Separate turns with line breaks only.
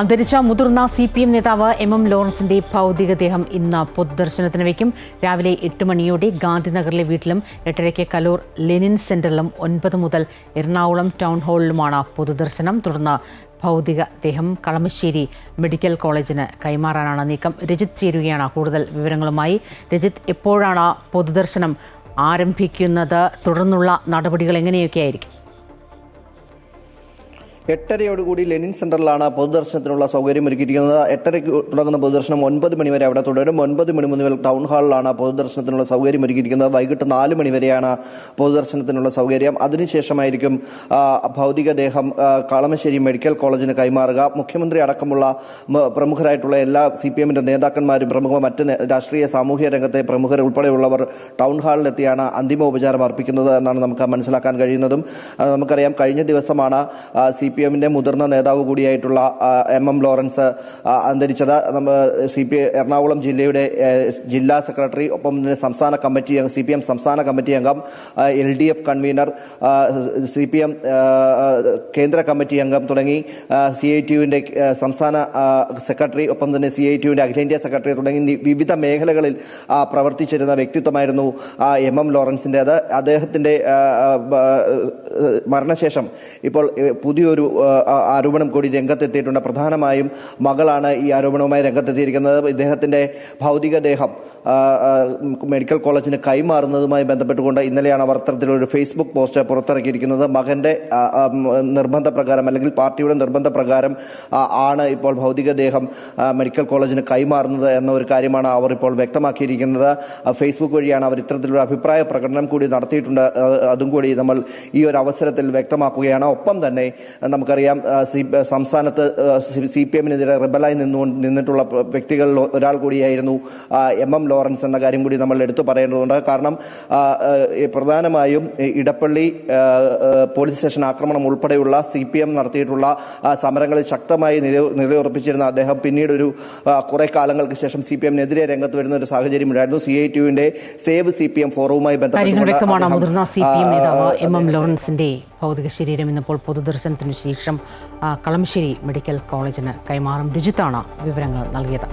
അന്തരിച്ച മുതിർന്ന C P M നേതാവ് എം എം ലോറൻസിന്റെ ഭൗതികദേഹം ഇന്ന് പൊതുദർശനത്തിന് വയ്ക്കും. രാവിലെ എട്ട് മണിയോടെ ഗാന്ധിനഗറിലെ വീട്ടിലും എട്ടരയ്ക്ക് കലൂർ ലെനിൻ സെന്ററിലും ഒൻപത് മുതൽ എറണാകുളം ടൗൺ ഹാളിലുമാണ് പൊതുദർശനം. തുടർന്ന് ഭൗതികദേഹം കളമശ്ശേരി മെഡിക്കൽ കോളേജിന് കൈമാറാനാണ് നീക്കം. രജിത് ചേരുകയാണ് കൂടുതൽ വിവരങ്ങളുമായി. രജിത് എപ്പോഴാണ് പൊതുദർശനം ആരംഭിക്കുന്നത്? തുടർന്നുള്ള നടപടികൾ എങ്ങനെയൊക്കെയായിരിക്കും?
എട്ടരയോടുകൂടി ലെനിൻ സെന്ററിലാണ് പൊതുദർശനത്തിനുള്ള സൗകര്യം ഒരുക്കിയിരിക്കുന്നത് എട്ടരയ്ക്ക് തുടങ്ങുന്ന പൊതുദർശനം ഒൻപത് മണി വരെ അവിടെ തുടരും. ഒൻപത് മണി മുതൽ ടൗൺ ഹാളിലാണ് പൊതുദർശനത്തിനുള്ള സൗകര്യം ഒരുക്കിയിരിക്കുന്നത് വൈകിട്ട് നാല് മണി വരെയാണ് പൊതുദർശനത്തിനുള്ള സൗകര്യം. അതിനുശേഷമായിരിക്കും ഭൗതികദേഹം കളമശ്ശേരി മെഡിക്കൽ കോളേജിന് കൈമാറുക. മുഖ്യമന്ത്രി അടക്കമുള്ള പ്രമുഖരായിട്ടുള്ള എല്ലാ സി പി എമ്മിന്റെ നേതാക്കന്മാരും പ്രമുഖ മറ്റ് രാഷ്ട്രീയ സാമൂഹ്യ രംഗത്തെ പ്രമുഖർ ഉൾപ്പെടെയുള്ളവർ ടൗൺ ഹാളിലെത്തിയാണ് അന്തിമോപചാരം അർപ്പിക്കുന്നത് എന്നാണ് നമുക്ക് മനസ്സിലാക്കാൻ കഴിയുന്നതും. നമുക്കറിയാം കഴിഞ്ഞ ദിവസമാണ് സി പി എമ്മിന്റെ മുതിർന്ന നേതാവ് കൂടിയായിട്ടുള്ള എം എം ലോറൻസ് അന്തരിച്ചത്. നമ്മ സി പി എറണാകുളം ജില്ലയുടെ ജില്ലാ സെക്രട്ടറി ഒപ്പം സംസ്ഥാന കമ്മിറ്റി സി പി എം സംസ്ഥാന കമ്മിറ്റി അംഗം L D F convenor C P M കേന്ദ്ര കമ്മിറ്റി അംഗം തുടങ്ങി സി ഐ ടി യുവിന്റെ സംസ്ഥാന സെക്രട്ടറി ഒപ്പം തന്നെ സി ഐ ടി യുവിന്റെ അഖിലേന്ത്യാ സെക്രട്ടറി തുടങ്ങി വിവിധ മേഖലകളിൽ പ്രവർത്തിച്ചിരുന്ന വ്യക്തിത്വമായിരുന്നു എം എം ലോറൻസിന്റെത് അദ്ദേഹത്തിന്റെ മരണശേഷം ഇപ്പോൾ പുതിയൊരു ആരോപണം കൂടി രംഗത്തെത്തിയിട്ടുണ്ട്. പ്രധാനമായും മകളാണ് ഈ ആരോപണവുമായി രംഗത്തെത്തിയിരിക്കുന്നത്. ഇദ്ദേഹത്തിന്റെ ഭൗതികദേഹം മെഡിക്കൽ കോളേജിന് കൈമാറുന്നതുമായി ബന്ധപ്പെട്ടുകൊണ്ട് ഇന്നലെയാണ് അവർ അത്തരത്തിലൊരു ഫേസ്ബുക്ക് പോസ്റ്റ് പുറത്തിറക്കിയിരിക്കുന്നത്. ആ, നിർബന്ധപ്രകാരം അല്ലെങ്കിൽ പാർട്ടിയുടെ നിർബന്ധപ്രകാരം ആണ് ഇപ്പോൾ ഭൗതികദേഹം മെഡിക്കൽ കോളേജിന് കൈമാറുന്നത് എന്ന ഒരു കാര്യമാണ് അവർ ഇപ്പോൾ വ്യക്തമാക്കിയിരിക്കുന്നത്. ഫേസ്ബുക്ക് വഴിയാണ് അവർ ഇത്തരത്തിലൊരു അഭിപ്രായ പ്രകടനം കൂടി നടത്തിയിട്ടുണ്ട്. അതും കൂടി നമ്മൾ ഈ ഒരു അവസരത്തിൽ വ്യക്തമാക്കുകയാണ്. ഒപ്പം തന്നെ നമുക്കറിയാം സി- സംസ്ഥാനത്ത് സി പി എമ്മിനെതിരെ റിബലായി നിന്നുകൊണ്ട് നിന്നിട്ടുള്ള വ്യക്തികളിൽ ഒരാൾ കൂടിയായിരുന്നു എം എം ലോറൻസ് എന്ന കാര്യം കൂടി നമ്മൾ എടുത്തു പറയേണ്ടതുണ്ട്. കാരണം പ്രധാനമായും ഇടപ്പള്ളി പോലീസ് സ്റ്റേഷൻ ആക്രമണം ഉൾപ്പെടെയുള്ള സി പി എം നടത്തിയിട്ടുള്ള സമരങ്ങളിൽ ശക്തമായി നില- നിലയുറപ്പിച്ചിരുന്ന അദ്ദേഹം പിന്നീട് ഒരു കുറെ കാലങ്ങൾക്ക് ശേഷം സി പി എമ്മിനെതിരെ രംഗത്ത് വരുന്ന ഒരു സാഹചര്യം ഉണ്ടായിരുന്നു. സി ഐ ടിയുവിന്റെ സേവ് സി പി എം ഫോറവുമായി
ബന്ധപ്പെട്ട്
ബന്ധപ്പെട്ടുകൊണ്ട്
വ്യക്തമാണ്
അദ്ദേഹം,
മുതിർന്ന സി പി എം
ആ,
നേതാവ്
ആ,
എം എം ലോറൻസിന്റെ ഭൗതിക ശരീരം ഇന്നിപ്പോൾ പൊതുദർശനത്തിനു ശേഷം കളമശ്ശേരി മെഡിക്കൽ കോളേജിന് കൈമാറും. ഡിജിത്താണ് വിവരങ്ങൾ നൽകിയത്.